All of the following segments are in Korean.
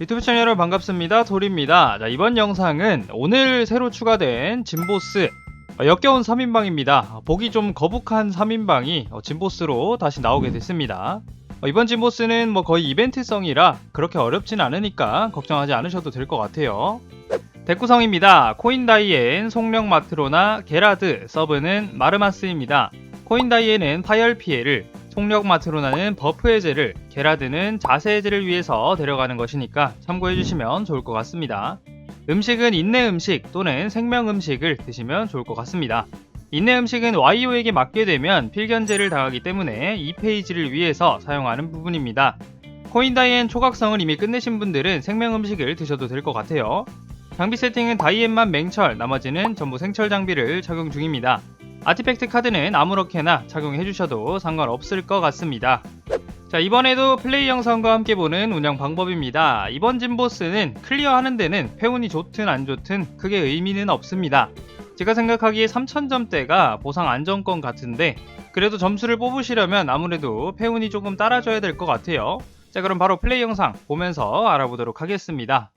유튜브 채널 여러분 반갑습니다. 돌입니다. 자, 이번 영상은 오늘 새로 추가된 진보스 어, 역겨운 3인방입니다. 보기 좀 거북한 3인방이 어, 진보스로 다시 나오게 됐습니다. 어, 이번 진보스는 뭐 거의 이벤트성이라 그렇게 어렵진 않으니까 걱정하지 않으셔도 될 것 같아요. 덱구성입니다. 코인다이엔, 속력 마트로나, 게라드, 서브는 마르마스입니다. 코인다이엔은 파열 피해를, 속력 마트로 나는 버프 해제를, 게라드는 자세 해제를 위해서 데려가는 것이니까 참고해 주시면 좋을 것 같습니다. 음식은 인내 음식 또는 생명 음식을 드시면 좋을 것 같습니다. 인내 음식은 YO에게 맡게 되면 필견제를 당하기 때문에 이 페이지를 위해서 사용하는 부분입니다. 코인다이엔 초각성을 이미 끝내신 분들은 생명 음식을 드셔도 될 것 같아요. 장비 세팅은 다이앤만 맹철, 나머지는 전부 생철 장비를 착용 중입니다. 아티팩트 카드는 아무렇게나 착용해 주셔도 상관없을 것 같습니다. 자, 이번에도 플레이 영상과 함께 보는 운영 방법입니다. 이번 진보스는 클리어하는 데는 패운이 좋든 안 좋든 크게 의미는 없습니다. 제가 생각하기에 3000점대가 보상 안정권 같은데 그래도 점수를 뽑으시려면 아무래도 패운이 조금 따라줘야 될 것 같아요. 자, 그럼 바로 플레이 영상 보면서 알아보도록 하겠습니다.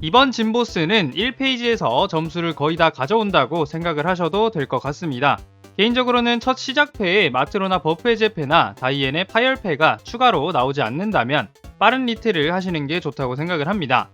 이번 진보스는 1페이지에서 점수를 거의 다 가져온다고 생각을 하셔도 될 것 같습니다. 개인적으로는 첫 시작패에 마트로나 버프 해제패나 다이앤의 파열패가 추가로 나오지 않는다면 빠른 리트를 하시는 게 좋다고 생각을 합니다.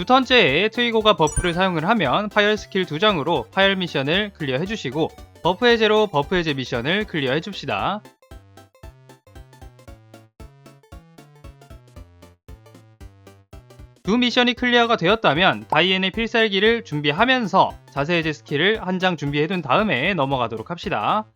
두 턴째에 트위고가 버프를 사용을 하면 파열 스킬 2장으로 파열 미션을 클리어 해주시고 버프 해제로 버프 해제 미션을 클리어 해줍시다. 두 미션이 클리어가 되었다면 다이앤의 필살기를 준비하면서 자세 해제 스킬을 한 장 준비해둔 다음에 넘어가도록 합시다.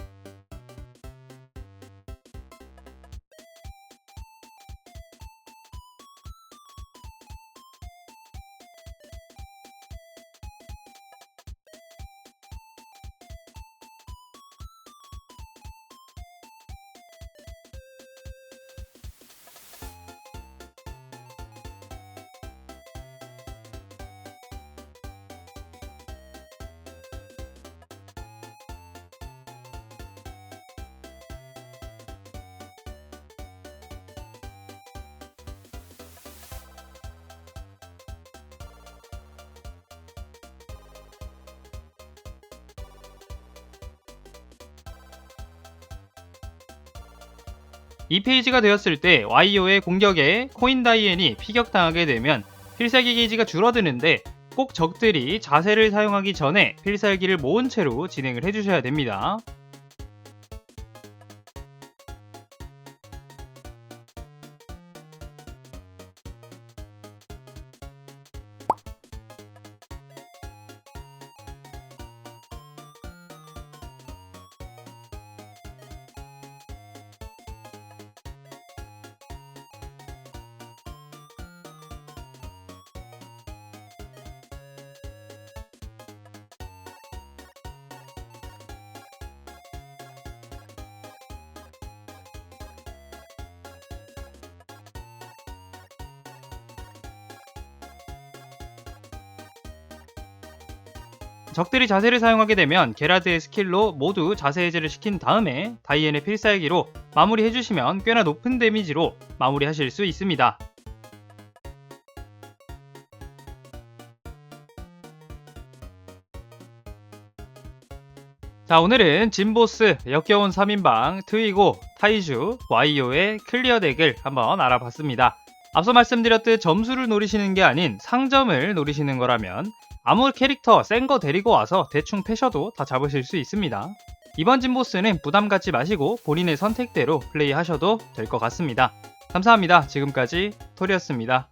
이 페이지가 되었을 때 YO의 공격에 코인 다이앤이 피격당하게 되면 필살기 게이지가 줄어드는데 꼭 적들이 자세를 사용하기 전에 필살기를 모은 채로 진행을 해주셔야 됩니다. 적들이 자세를 사용하게 되면 게라드의 스킬로 모두 자세 해제를 시킨 다음에 다이앤의 필살기로 마무리 해주시면 꽤나 높은 데미지로 마무리하실 수 있습니다. 자 오늘은 진보스 역겨운 3인방 트위고 타이주 와이오의 클리어 덱을 한번 알아봤습니다. 앞서 말씀드렸듯 점수를 노리시는 게 아닌 상점을 노리시는 거라면 아무 캐릭터 센 거 데리고 와서 대충 패셔도 다 잡으실 수 있습니다. 이번 진보스는 부담 갖지 마시고 본인의 선택대로 플레이하셔도 될 것 같습니다. 감사합니다. 지금까지 토리였습니다.